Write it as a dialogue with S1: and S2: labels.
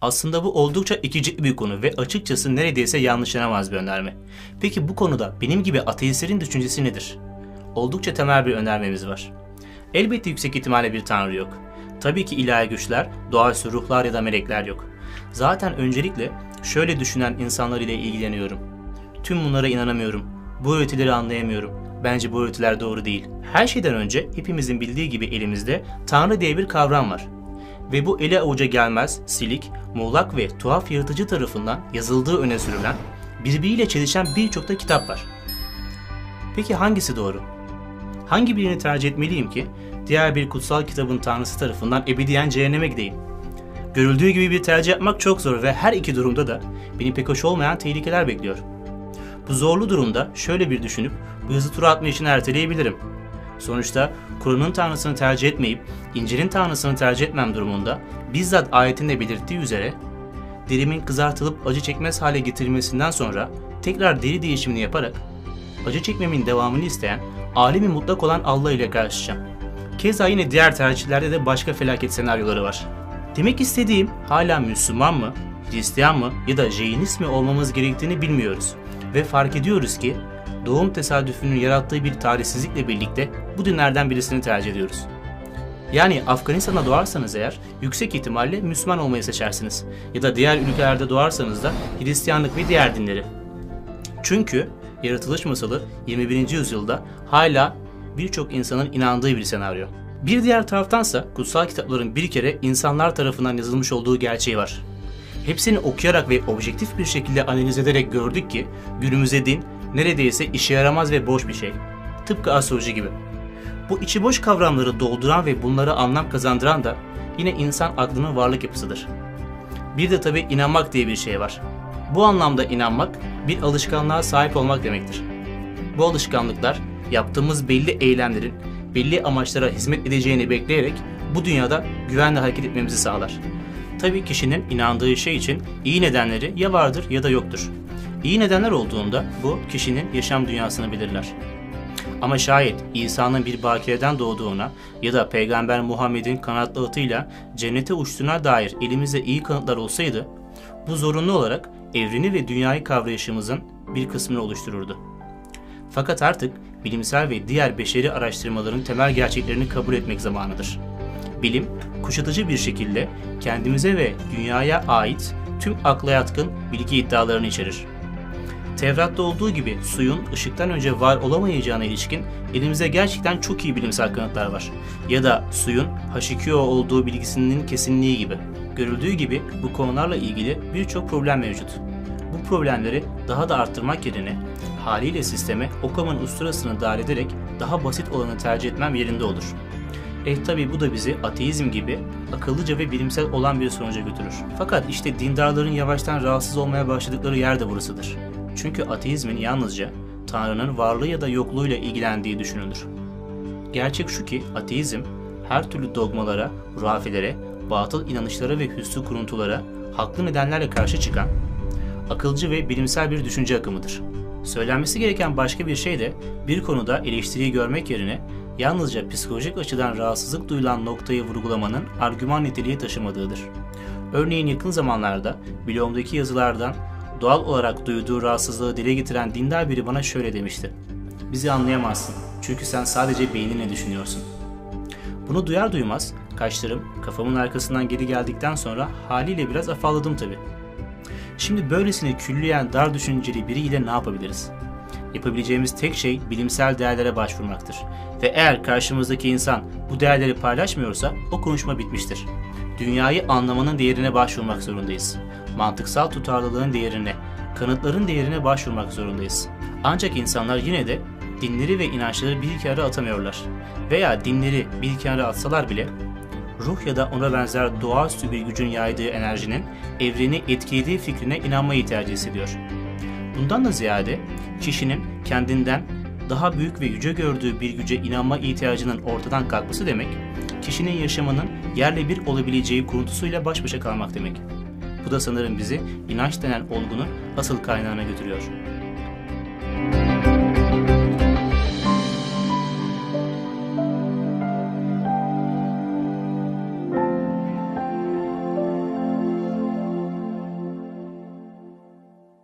S1: Aslında bu oldukça ikicikli bir konu ve açıkçası neredeyse yanlışlanamaz bir önerme. Peki bu konuda benim gibi ateistlerin düşüncesi nedir? Oldukça temel bir önermemiz var. Elbette yüksek ihtimalle bir tanrı yok. Tabii ki ilahi güçler, doğaüstü ruhlar ya da melekler yok. Zaten öncelikle şöyle düşünen insanlar ile ilgileniyorum. Tüm bunlara inanamıyorum. Bu öğretileri anlayamıyorum. Bence bu öğretiler doğru değil. Her şeyden önce hepimizin bildiği gibi elimizde Tanrı diye bir kavram var. Ve bu ele avuca gelmez, silik, muğlak ve tuhaf yaratıcı tarafından yazıldığı öne sürülen, birbiriyle çelişen birçok da kitap var. Peki hangisi doğru? Hangi birini tercih etmeliyim ki diğer bir kutsal kitabın tanrısı tarafından ebediyen cehenneme gideyim? Görüldüğü gibi bir tercih yapmak çok zor ve her iki durumda da beni pek hoş olmayan tehlikeler bekliyor. Bu zorlu durumda şöyle bir düşünüp bu yazı tura atma işini erteleyebilirim. Sonuçta Kur'an'ın tanrısını tercih etmeyip İncil'in tanrısını tercih etmem durumunda bizzat ayetinde belirttiği üzere derimin kızartılıp acı çekmez hale getirilmesinden sonra tekrar deri değişimini yaparak acı çekmemin devamını isteyen alemi mutlak olan Allah ile karşılaşacağım. Keza yine diğer tercihlerde de başka felaket senaryoları var. Demek istediğim hala Müslüman mı, Hristiyan mı ya da Jeynist mi olmamız gerektiğini bilmiyoruz. Ve fark ediyoruz ki doğum tesadüfünün yarattığı bir tarihsizlikle birlikte bu dinlerden birisini tercih ediyoruz. Yani Afganistan'da doğarsanız eğer yüksek ihtimalle Müslüman olmayı seçersiniz. Ya da diğer ülkelerde doğarsanız da Hristiyanlık ve diğer dinleri. Çünkü yaratılış masalı 21. yüzyılda hala birçok insanın inandığı bir senaryo. Bir diğer taraftansa kutsal kitapların bir kere insanlar tarafından yazılmış olduğu gerçeği var. Hepsini okuyarak ve objektif bir şekilde analiz ederek gördük ki günümüzde din neredeyse işe yaramaz ve boş bir şey. Tıpkı astroloji gibi. Bu içi boş kavramları dolduran ve bunlara anlam kazandıran da yine insan aklının varlık yapısıdır. Bir de tabi inanmak diye bir şey var. Bu anlamda inanmak bir alışkanlığa sahip olmak demektir. Bu alışkanlıklar yaptığımız belli eylemlerin belli amaçlara hizmet edeceğini bekleyerek bu dünyada güvenle hareket etmemizi sağlar. Tabii kişinin inandığı şey için iyi nedenleri ya vardır ya da yoktur. İyi nedenler olduğunda bu kişinin yaşam dünyasını belirler. Ama şayet İsa'nın bir bakireden doğduğuna ya da Peygamber Muhammed'in kanatlı atıyla cennete uçtuğuna dair elimizde iyi kanıtlar olsaydı, bu zorunlu olarak evreni ve dünyayı kavrayışımızın bir kısmını oluştururdu. Fakat artık bilimsel ve diğer beşeri araştırmaların temel gerçeklerini kabul etmek zamanıdır. Bilim, kuşatıcı bir şekilde kendimize ve dünyaya ait tüm akla yatkın bilgi iddialarını içerir. Tevrat'ta olduğu gibi suyun ışıktan önce var olamayacağına ilişkin elimizde gerçekten çok iyi bilimsel kanıtlar var. Ya da suyun H2O olduğu bilgisinin kesinliği gibi. Görüldüğü gibi bu konularla ilgili birçok problem mevcut. Bu problemleri daha da arttırmak yerine haliyle sisteme Occam'ın usturasını dahil ederek daha basit olanı tercih etmem yerinde olur. E tabi bu da bizi ateizm gibi akıllıca ve bilimsel olan bir sonuca götürür. Fakat işte dindarların yavaştan rahatsız olmaya başladıkları yer de burasıdır. Çünkü ateizmin yalnızca Tanrı'nın varlığı ya da yokluğuyla ilgilendiği düşünülür. Gerçek şu ki ateizm her türlü dogmalara, hurafelere, batıl inanışlara ve hüsnü kuruntulara haklı nedenlerle karşı çıkan akılcı ve bilimsel bir düşünce akımıdır. Söylenmesi gereken başka bir şey de bir konuda eleştiriyi görmek yerine yalnızca psikolojik açıdan rahatsızlık duyulan noktayı vurgulamanın argüman niteliği taşımadığıdır. Örneğin yakın zamanlarda blogumdaki yazılardan doğal olarak duyduğu rahatsızlığı dile getiren dindar biri bana şöyle demişti. Bizi anlayamazsın çünkü sen sadece beyninle düşünüyorsun. Bunu duyar duymaz kaşlarım kafamın arkasından geri geldikten sonra haliyle biraz afalladım tabi. Şimdi böylesine külliyen dar düşünceli biriyle ne yapabiliriz? Yapabileceğimiz tek şey bilimsel değerlere başvurmaktır. Ve eğer karşımızdaki insan bu değerleri paylaşmıyorsa o konuşma bitmiştir. Dünyayı anlamanın değerine başvurmak zorundayız. Mantıksal tutarlılığın değerine, kanıtların değerine başvurmak zorundayız. Ancak insanlar yine de dinleri ve inançları bir kenara atamıyorlar. Veya dinleri bir kenara atsalar bile ruh ya da ona benzer doğaüstü bir gücün yaydığı enerjinin evreni etkilediği fikrine inanmayı tercih ediyor. Bundan da ziyade kişinin kendinden daha büyük ve yüce gördüğü bir güce inanma ihtiyacının ortadan kalkması demek, kişinin yaşamının yerle bir olabileceği kuruntusuyla baş başa kalmak demek. Bu da sanırım bizi inanç denen olgunun asıl kaynağına götürüyor.